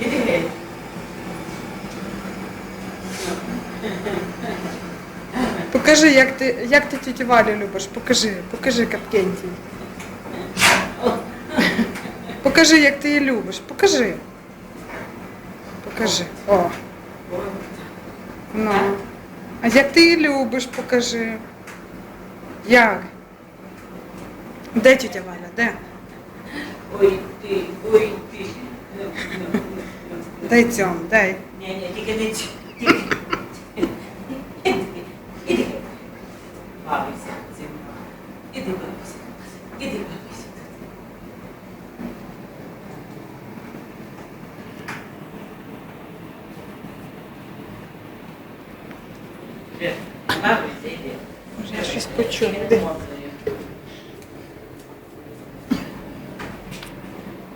геть. Покажи, як ти, як ти тітю Валю любиш. Покажи, покажи Капкентій. Покажи, як ти її любиш. Покажи. Покажи. О. Ну. А як ти її любиш, покажи. Як? Де тітя Валя? Де? Ой ти, ой ти. Ну, ну, ну, ну. Дай цьому, дай. Ні, ні, тільки не ч- тільки. Іди, іди. Бавися цим. Іди бавися. Іди бавися. Вже, Бавися, іди. Я щось почула.